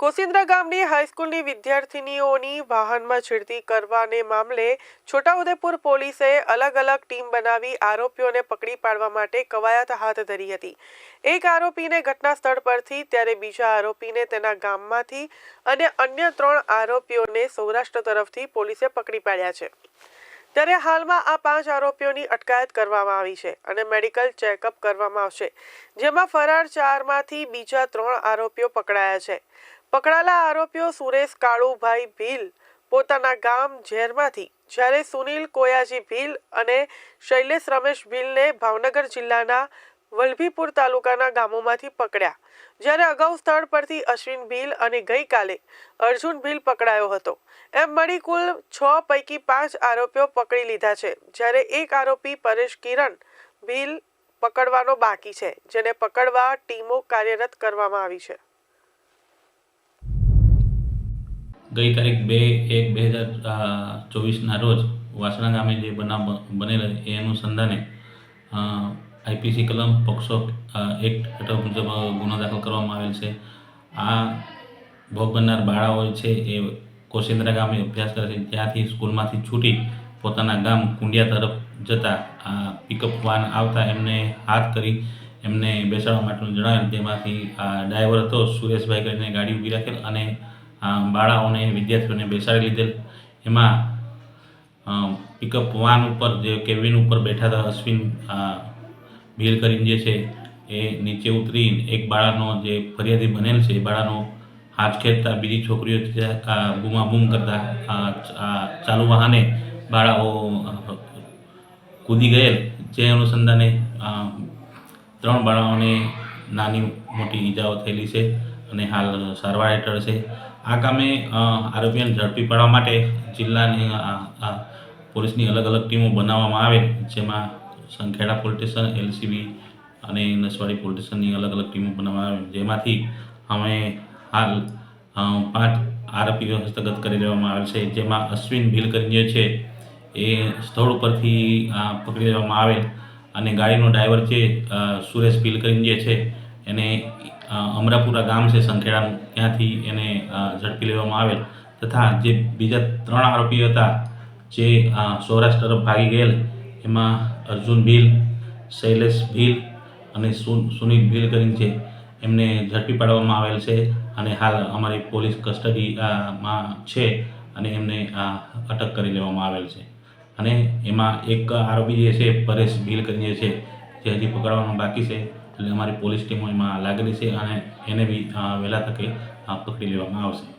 કોસિન્દ્રા ગામની હાઈસ્કૂલની વિદ્યાર્થિનીઓની વાહનમાં છેડતી કરવાને મામલે છોટાઉદેપુર પોલીસે અલગ અલગ ટીમ બનાવી આરોપીઓને પકડી પાડવા માટે કવાયત હાથ ધરી હતી. એક આરોપીને ઘટના સ્થળ પરથી ત્યારે બીજા આરોપીને તેના ગામમાંથી અને અન્ય ત્રણ આરોપીઓને સૌરાષ્ટ્ર તરફથી પોલીસે પકડી પાડ્યા છે. ત્યારે હાલમાં આ પાંચ આરોપીઓની અટકાયત કરવામાં આવી છે અને મેડિકલ ચેકઅપ કરવામાં આવશે, જેમાં ફરાર ચારમાંથી બીજા ત્રણ આરોપીઓ પકડાયા છે. પકડાયેલા આરોપીઓ સુરેશ કાળુભાઈ ભીલ પોતાના ગામ ઝેરમાંથી. જ્યારે સુનિલ કોયાજી ભીલ અને શૈલેષ રમેશ ભીલને ભાવનગર જિલ્લાના વલભીપુર તાલુકાના ગામોમાંથી પકડ્યા. જ્યારે અગાઉ સ્થળ પરથી અશ્વિન ભીલ અને ગઈકાલે અર્જુન ભીલ પકડાયો હતો. એમ મળી કુલ છ પૈકી પાંચ આરોપીઓ પકડી લીધા છે. જ્યારે એક આરોપી પરેશ કિરણ ભીલ પકડવાનો બાકી છે, જેને પકડવા ટીમો કાર્યરત કરવામાં આવી છે. ગઈ તારીખ બે એક બે હજાર ચોવીસના રોજ વાસણા ગામે જે બનાવ બનેલ એ અનુસંધાને આઈપીસી કલમ પોક્સો એક્ટ હેઠળ મુજબ ગુનો દાખલ કરવામાં આવેલ છે. આ ભોગ બનનાર બાળાઓ છે એ કોશિંદ્રા ગામે અભ્યાસ કરે છે. ત્યાંથી સ્કૂલમાંથી છૂટી પોતાના ગામ કુંડિયા તરફ જતા આ પિકઅપ વાન આવતા એમને હાથ કરી એમને બેસાડવા માટેનું જણાવેલ. તેમાંથી આ ડ્રાઈવર હતો સુરેશભાઈ કરીને ગાડી ઊભી રાખેલ અને બાળાઓને વિદ્યાર્થીઓને બેસાડી લીધેલ. એમાં પિકઅપ વાન ઉપર જે કેવિન ઉપર બેઠા હતા અશ્વિન ભીલ કરીને જે છે એ નીચે ઉતરી એક બાળાનો જે ફરિયાદી બનેલ છે એ બાળાનો હાથ ખેંચતા બીજી છોકરીઓ બૂમાબૂમ કરતા ચાલુ વાહને બાળાઓ કૂદી ગયેલ. જે અનુસંધાને ત્રણ બાળાઓને નાની મોટી ઈજાઓ થયેલી છે. અને હાલ સારવાર હેઠળ છે. આ કામે આરોપીઓને ઝડપી પાડવા માટે જિલ્લાની પોલીસની અલગ અલગ ટીમો બનાવવામાં આવે, જેમાં સંખેડા પોલીસ સ્ટેશન, એલસીબી અને નસવાડી પોલીસ સ્ટેશનની અલગ અલગ ટીમો બનાવવામાં આવે, જેમાંથી અમે હાલ પાંચ આરોપીઓ હસ્તગત કરી લેવામાં આવેલ છે, જેમાં અશ્વિન ભીલ કરીને છે. એ સ્થળ ઉપરથી પકડી લેવામાં આવેલ અને ગાડીનો ડ્રાઈવર છે સુરેશ ભીલ કરીને છે. એને અમરાપુરા ગામ છે સંખેડાનું ત્યાંથી એને ઝડપી લેવામાં આવેલ. તથા જે બીજા ત્રણ આરોપીઓ હતા, જે સૌરાષ્ટ્ર તરફ ભાગી ગયેલ, એમાં અર્જુન ભીલ, શૈલેષ ભીલ અને સુન, સુનિલ ભીલ કરીને છે, એમને ઝડપી પાડવામાં આવેલ છે અને હાલ અમારી પોલીસ કસ્ટડીમાં છે અને એમને અટક કરી લેવામાં આવેલ છે. અને એમાં એક આરોપી જે છે, પરેશ ભીલ કરીને છે જે હજી પકડવાનું બાકી છે. એટલે અમારી પોલીસ ટીમો એમાં લાગેલી છે અને એને બી વહેલા તકે પકડી લેવામાં આવશે.